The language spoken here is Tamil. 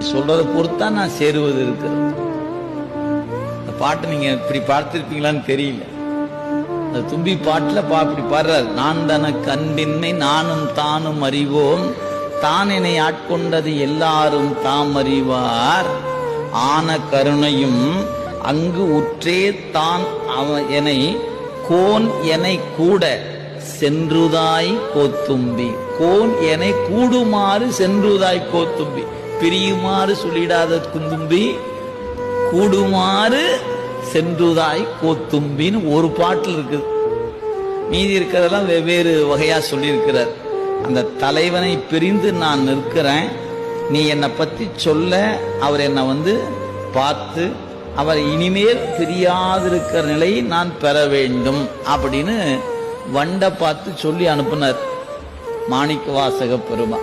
சொல்றதை பொறுத்தான் நான் சேருவது இருக்கிறது. இந்த பாட்டு நீங்க இப்படி பார்த்திருப்பீங்களான்னு தெரியல. அந்த தும்பி பாட்டுல பா இப்படி பாடுறார். நான் தன கண்பின்மை நானும் தானும் அறிவோம். தான் என்னை ஆட்கொண்டது எல்லாரும் தாம் அறிவார். ஆன கருணையும் அங்கு உற்றே தான் அவன் என்னை கோன் என்னை கூட சென்றுதாய் கோத்தும்பி. கோன் என்னை கூடுமாறு சென்றுதாய் கோத்தும்பி. பிரியுமாறு சொல்லிடாத குந்தும்பி கூடுமாறு சென்றுதாய் கோத்தும்பின்னு ஒரு பாட்டில் இருக்குது. மீதி இருக்கிறதெல்லாம் வெவ்வேறு வகையா சொல்லியிருக்கிறார். அந்த தலைவனை பிரிந்து நான் நிற்கிறேன். நீ என்னை பத்தி சொல்ல அவர் என்னை வந்து பார்த்து அவர் இனிமேல் பிரியாதிருக்கிற நிலையை நான் பெற வேண்டும் அப்படின்னு வண்டை பார்த்து சொல்லி அனுப்புனார். மாணிக்க வாசக பெருமா